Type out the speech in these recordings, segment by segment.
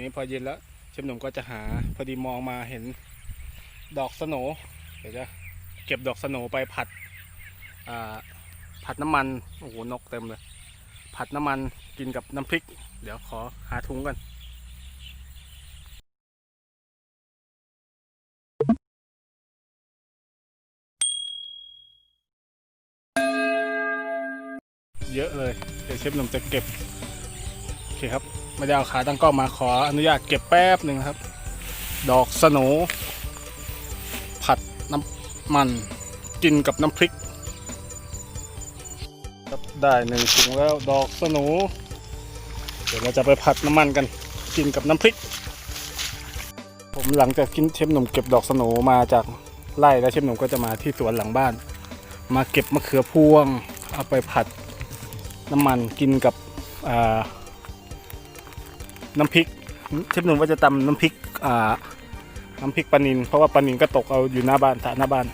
นี้พอเย็นแล้วเชฟหนุ่มก็จะหาพอดีมองมาเห็นดอกสโนเดี๋ยวจะเก็บดอกสโนไปผัดผัดน้ำมันโอ้โหนกเต็มเลย ผัดน้ำมันกินกับน้ำพริก เดี๋ยวขอหาถุงกันเยอะเลย เดี๋ยวเชฟหนุ่มจะเก็บ โอเคครับ ไม่ได้เอาขาตั้งกล้องมาขออนุญาตเก็บแป๊บหนึ่งครับ ดอกสโนผัดน้ำมันกินกับน้ำพริกครับได้หนึ่งถุงแล้วดอกสโนเดี๋ยวเราจะไปผัดน้ำมันกัน กินกับน้ำพริก ผมหลังจากกินเชฟหนุ่มเก็บดอกสโนมาจากไร่แล้วเชฟหนุ่มก็จะมาที่สวนหลังบ้าน มาเก็บมะเขือพวง เอาไปผัดน้ำมันกินกับอ่า น้ำพริกเชฟหนุ่มว่าจะตำน้ำพริกอ่าน้ำพริกปลานินเพราะว่าปลานินก็ตกเอาอยู่หน้าบ้านสระหน้าบ้าน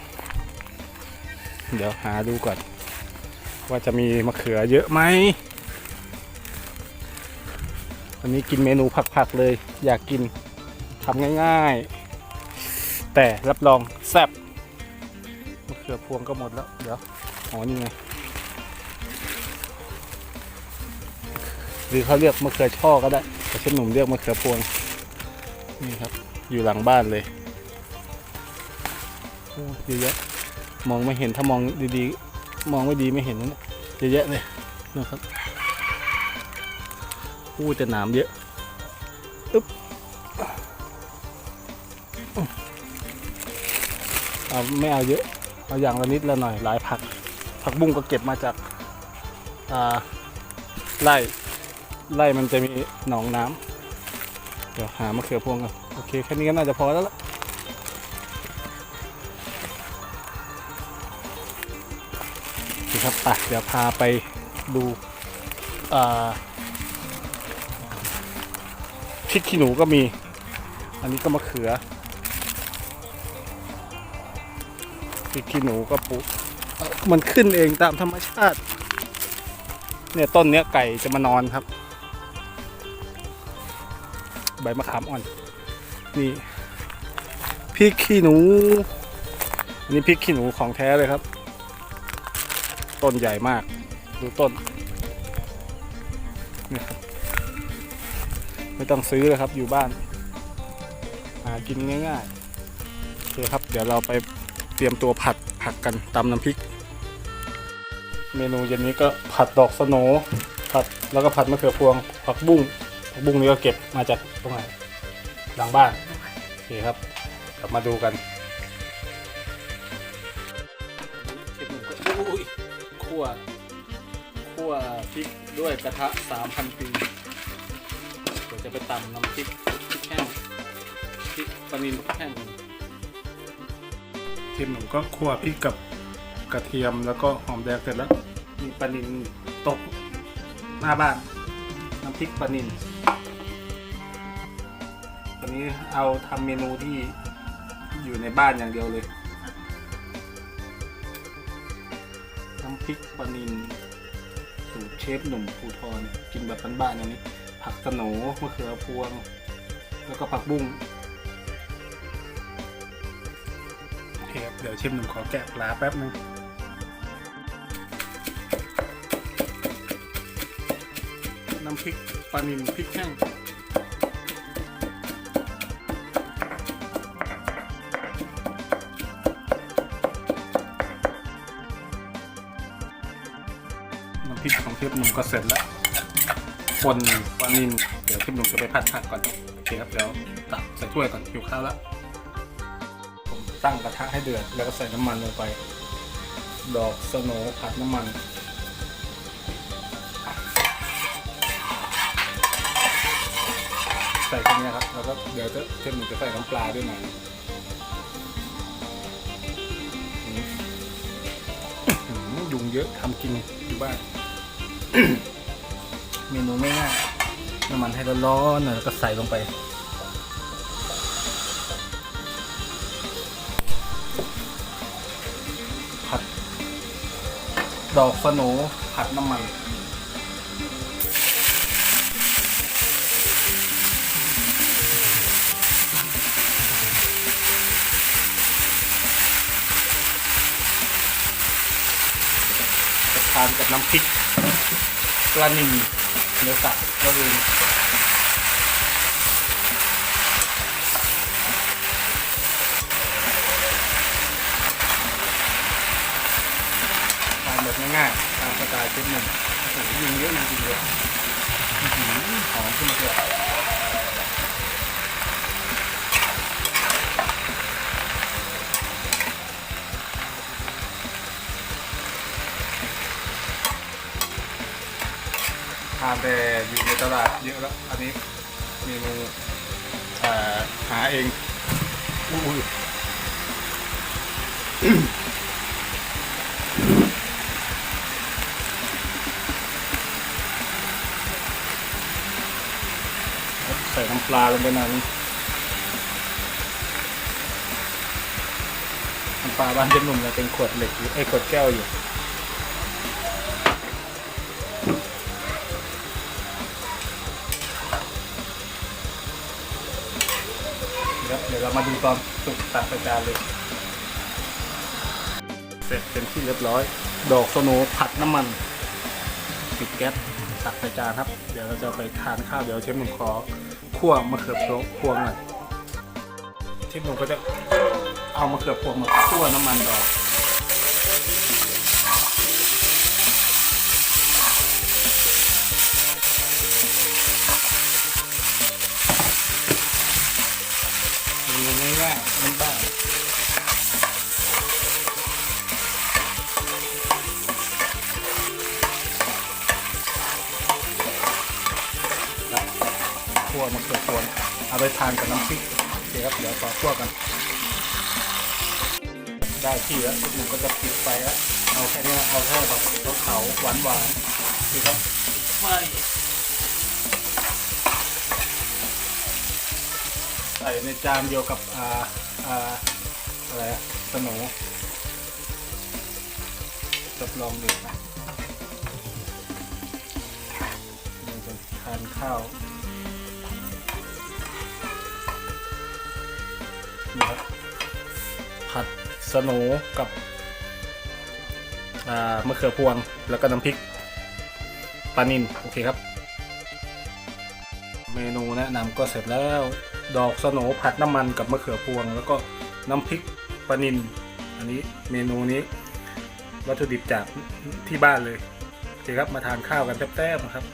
เดี๋ยวหาดูก่อน ว่าจะมีมะเขือเยอะไหมวันนี้กินเมนูผักๆเลย อยากกินทำง่ายๆ แต่รับรองแซ่บมะเขือพวงก็หมดแล้ว เดี๋ยวอ๋อนี่ไงหรือเขาเรียกมะเขือช่อก็ได้ เช่นหนุ่มเรียกมะเขือพวงนี่ครับ อยู่หลังบ้านเลยเยอะแยะมองไม่เห็นถ้ามองดีๆ มองไม่ดีไม่เห็นนะเนี่ยเยอะแยะเลยนะครับอู้แต่หนามเยอะอึ๊บเอาไม่เอาเยอะ เอาอย่างละนิดละหน่อยหลายผัก ผักบุ้งก็เก็บมาจากไร่ ไล่มันจะมีหนองน้ำเดี๋ยวหามะเขือพวงก่อนโอเคแค่นี้ก็น่าจะพอแล้วล่ะโอเครับไปเดี๋ยวพาไปดูพริกขี้หนูก็มี อันนี้ก็มะเขือพริกขี้หนูก็ปลูกมันขึ้นเองตามธรรมชาติ เนี่ยต้นเนี้ยไก่จะมานอนครับ ใบมะขามอ่อน นี่พริกขี้หนู อันนี้พริกขี้หนูของแท้เลยครับ ต้นใหญ่มาก ดูต้นนี่ครับไม่ต้องซื้อเลยครับอยู่บ้าน หากินง่ายๆโอเคครับ เดี๋ยวเราไปเตรียมตัวผัดผักกันตำน้ำพริก เมนูเย็นนี้ก็ผัดดอกสโนผัดแล้วก็ผัดมะเขือพวงผักบุ้ง ผักบุ้งนี้ก็เก็บมาจากตรงไหนหลังบ้านโอเคครับกลับมาดูกันเชฟหนุ่มก็อุ้ยคั่วคั่วพริกด้วยกระทะ 3,000 ปีเดี๋ยวจะไปตำน้ำพริกพริกแห้งพริกปลานิลแห้งเชฟหนุ่มก็คั่วพริกกับกระเทียมแล้วก็หอมแดงเสร็จแล้ว มีปลานินตกหน้าบ้าน น้ำพริกปลานิน ตอนนี้เอาทำเมนูที่อยู่ในบ้านอย่างเดียวเลยน้ำพริกปลานินสูตรเชฟหนุ่มภูทรกินแบบบ้านๆอย่างนี้ ผักสโหนมะเขือพวง แล้วก็ผักบุ้งโอเคครับเดี๋ยวเชฟหนุ่มขอแกะปลาแป๊บนึงน้ำพริกปลานิลพริกแห้ง พริกของเทพหนุ่มก็เสร็จแล้วคนปลานิลเดี๋ยวเทพหนุ่มจะไปผัดผักก่อนโอเคครับเดี๋ยวตักใส่ถ้วยก่อนหิวข้าวแล้วผมตั้งกระทะให้เดือดแล้วก็ใส่น้ำมันลงไป ดอกสโนผัดน้ำมันใส่แค่นี้ครับแล้วก็เดี๋ยวจะเทมหนึ่งจะใส่น้ำปลาด้วยหน่อยยุงเยอะทำกินอยู่บ้าน เมนูไม่ง่ายน้ำมันให้ร้อนๆหน่อยแล้วก็ใส่ลงไป ผัด ดอกสโนผัดน้ำมันทานกับน้ำพริก ปลานิลเนื้อสัตว์ก็คือทานแบบง่ายๆตามสไตล์เชฟหนึ่งโอ้โหยุงเยอะจริงๆเลยหอหอมขึ้นมาเลยานแต่อยู่ในตลาดเยอะแล้ว อันนี้เมนูเอ่อหาเองอุ้ยใส่น้ำปลาลงไปหน่อยนึงน้ำปลาบ้านเจ๊หนุ่มเนี่ยเป็นขวดเหล็กอยู่ไอ้ยขวดแก้วอยู่ เดี๋ยวเดี๋ยวเรามาดูตอนสุกตักใส่จานเลย เสร็จเป็นที่เรียบร้อย ดอกสโนว์ผัดน้ำมันปิดแก๊สตักใส่จานครับ เดี๋ยวเราจะไปทานข้าว เดี๋ยวเชฟหนุ่มขอคั่วมะเขือพวงหน่อยเชฟหนุ่มก็จะเอามะเขือพวงมาคั่วน้ำมันดอกาไปทานกับน้ำพริกโอเคครับเดี๋ยวต่อคั่วกัน ได้ที่แล้วหนูก็จะปิดไฟแล้วเอาแค่นี้เอาแค่แบบเขาหวานหวานดูครับไม่ใส่ในจานเดียวกับอ่าอ่าอะไรอะสโหนทดลองดูนะเราจะทานข้าว นี่ครับผัดสโหนกับมะเขือพวงแล้วก็น้ำพริกปลานินโอเคครับ เมนูแนะนำก็เสร็จแล้ว ดอกสโหนผัดน้ำมันกับมะเขือพวง แล้วก็น้ำพริกปลานินอันนี้เมนูนี้วัตถุดิบจากที่บ้านเลยโอเคครับมาทานข้าวกันแป๊บๆนะครับ